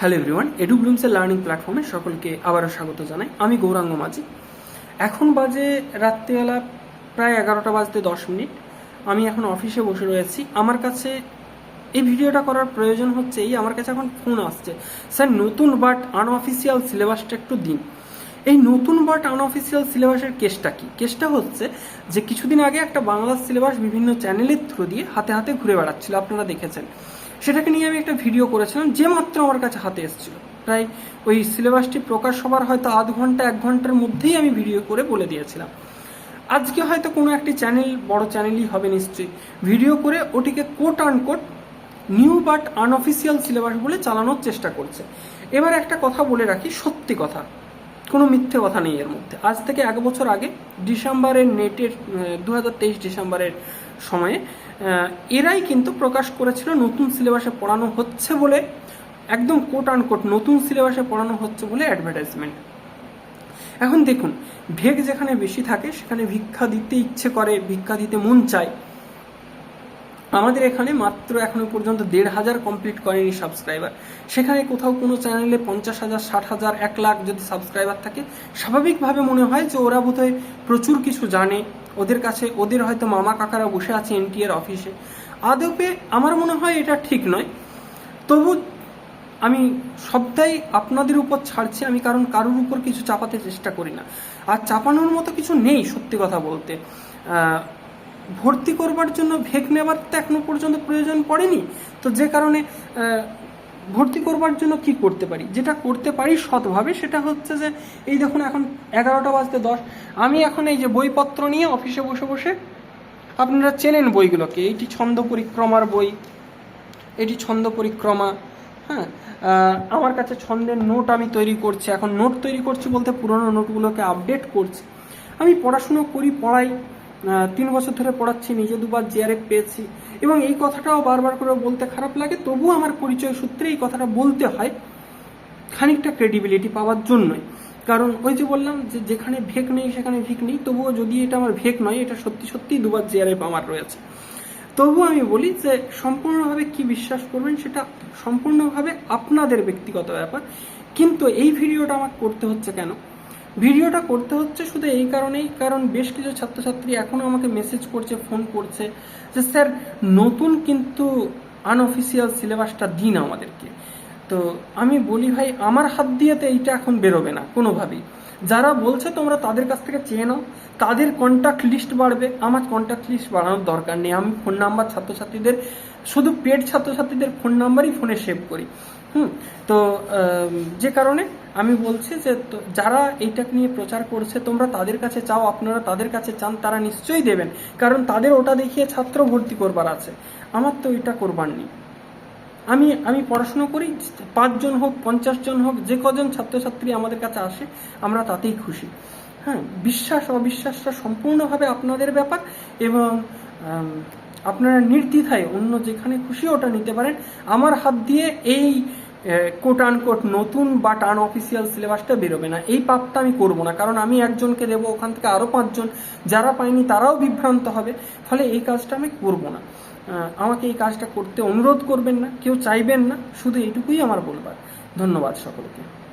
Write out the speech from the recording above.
Hello everyone edu ব্লুমসের learning প্ল্যাটফর্মে সকলকে আবারও স্বাগত জানাই। আমি গৌরাঙ্গ মাঝি। এখন বাজে রাত্রিবেলা প্রায় এগারোটা বাজতে দশ মিনিট। আমি এখন অফিসে বসে রয়েছি। আমার কাছে এই ভিডিওটা করার প্রয়োজন হচ্ছে এই, আমার কাছে এখন ফোন আসছে। স্যার, নতুন বাট আনঅফিসিয়াল সিলেবাসটা একটু দিন। এই নতুন বাট আনঅফিসিয়াল সিলেবাসের কেসটা কি? কেসটা হচ্ছে যে কিছুদিন আগে একটা বাংলা সিলেবাস বিভিন্ন চ্যানেলের থ্রু দিয়ে হাতে হাতে ঘুরে বেড়াচ্ছিল। আপনারা দেখেছেন। সেটাকে নিয়ে আমি একটা ভিডিও করেছিলাম, যে মাত্র আমার কাছে হাতে এসেছিল। প্রায় ওই সিলেবাসটি প্রকাশ হবার হয়তো আধ ঘণ্টা, এক ঘণ্টার মধ্যেই আমি ভিডিও করে বলে দিয়েছিলাম। আজকে হয়তো কোনো একটি চ্যানেল, বড় চ্যানেলই হবে নিশ্চয়ই। ভিডিও করে ওটিকে quote unquote new but unofficial syllabus বলে চালানোর চেষ্টা করছে। এবার একটা কথা বলে রাখি, সত্যি কথা। কোনো মিথ্যে কথা নেই এর মধ্যে। আজ থেকে এক বছর আগে ডিসেম্বরের নেটের দু হাজার তেইশ ডিসেম্বরের সময়ে এরাই কিন্তু প্রকাশ করেছিল নতুন সিলেবাসে পড়ানো হচ্ছে বলে, একদম কোট আনকোট নতুন সিলেবাসে পড়ানো হচ্ছে বলে অ্যাডভার্টাইজমেন্ট এখন দেখুন ভেগ যেখানে বেশি থাকে, সেখানে ভিক্ষা দিতে ইচ্ছে করে, ভিক্ষা দিতে মন চায় আমাদের এখানে মাত্র এখনও পর্যন্ত দেড় হাজার কমপ্লিট করেনি সাবস্ক্রাইবার সেখানে কোথাও কোনো চ্যানেলে পঞ্চাশ হাজার, ষাট হাজার, এক লাখ যদি সাবস্ক্রাইবার থাকে, স্বাভাবিকভাবে মনে হয় যে ওরা বোধহয় প্রচুর কিছু জানে। ওদের কাছে, ওদের হয়তো মামা কাকারা বসে আছে এনটিএর অফিসে আদপে আমার মনে হয় এটা ঠিক নয়। তবু আমি সবটাই আপনাদের উপর ছাড়ছি, আমি কারণ কারোর উপর কিছু চাপাতে চেষ্টা করি না। আর চাপানোর মতো কিছু নেই সত্যি কথা বলতে। ভর্তি করবার জন্য ভেক নেবার তো এখনও পর্যন্ত প্রয়োজন পড়েনি। তো যে কারণে ভর্তি করবার জন্য কি করতে পারি? যেটা করতে পারি সৎভাবে সেটা হচ্ছে যে, এই দেখুন এখন এগারোটা বাজতে দশ। আমি এখন এই যে বইপত্র নিয়ে অফিসে বসে বসে আপনারা চেনেন বইগুলোকে। এইটি ছন্দ পরিক্রমার বই, এটি ছন্দ পরিক্রমা হ্যাঁ? আমার কাছে ছন্দের নোট আমি তৈরি করছি। এখন নোট তৈরি করছি বলতে পুরনো নোটগুলোকে আপডেট করছি। আমি পড়াশুনো করি, পড়াই। তিন বছর ধরে পড়াচ্ছি, নিজে দুবার জিআরএফ পেয়েছি এবং এই কথাটাও বারবার করে বলতে খারাপ লাগে, তবুও আমার পরিচয় সূত্রে এই কথাটা বলতে হয়, খানিকটা ক্রেডিবিলিটি পাওয়ার জন্যই। কারণ ওই যে বললাম যে যেখানে ভেক নেই, সেখানে ভিক নেই, তবুও যদি এটা আমার ভেক নয়, এটা সত্যি সত্যি দুবার জিআরএফ আমার রয়েছে। তবুও আমি বলি যে সম্পূর্ণভাবে কি বিশ্বাস করবেন সেটা সম্পূর্ণভাবে আপনাদের ব্যক্তিগত ব্যাপার, কিন্তু এই ভিডিওটা আমার করতে হচ্ছে কেন? ভিডিওটা করতে হচ্ছে শুধু এই কারণেই, কারণ বেশ কিছু ছাত্রছাত্রী এখনও আমাকে মেসেজ করছে ফোন করছে যে, স্যার, নতুন কিন্তু আনঅফিসিয়াল সিলেবাসটা দিন আমাদেরকে। তো আমি বলি, ভাই, আমার হাত দিয়ে তো এইটা এখন বেরোবে না, কোনোভাবেই। যারা বলছে তোমরা তাদের কাছ থেকে চেয়ে নাও, তাদের কন্ট্যাক্ট লিস্ট বাড়বে। আমার কন্ট্যাক্ট লিস্ট বাড়ানোর দরকার নেই। আমি ফোন নাম্বার ছাত্রছাত্রীদের, শুধু পেড ছাত্রছাত্রীদের ফোন নাম্বারই ফোনে সেভ করি। হুম? তো যে কারণে আমি বলছি যে যারা এইটাকে নিয়ে প্রচার করছে, তোমরা তাদের কাছে চাও, আপনারা তাদের কাছে চান, তারা নিশ্চয়ই দেবেন। কারণ তাদের ওটা দেখিয়ে ছাত্র ভর্তি করবার আছে। আমার তো এটা করবার নেই। আমি আমি পড়াশুনো করি, পাঁচজন হোক পঞ্চাশ জন হোক, যে কজন ছাত্রছাত্রী আমাদের কাছে আসে, আমরা তাতেই খুশি। হ্যাঁ বিশ্বাস, অবিশ্বাসটা সম্পূর্ণভাবে আপনাদের ব্যাপার এবং আপনারা নির্দ্বিধায় অন্য যেখানে খুশি ওটা নিতে পারেন। আমার হাত দিয়ে এই কোট আনকোট নতুন বা টান অফিসিয়াল সিলেবাসটা বেরোবে না। এই পাপটা আমি করব না, কারণ আমি একজনকে দেবো, ওখান থেকে আরও পাঁচজন, যারা পায়নি তারাও বিভ্রান্ত হবে, ফলে এই কাজটা আমি করব না। আমাকে এই কাজটা করতে অনুরোধ করবেন না, কেউ চাইবেন না, শুধু এইটুকুই আমার বলবার। ধন্যবাদ সকলকে।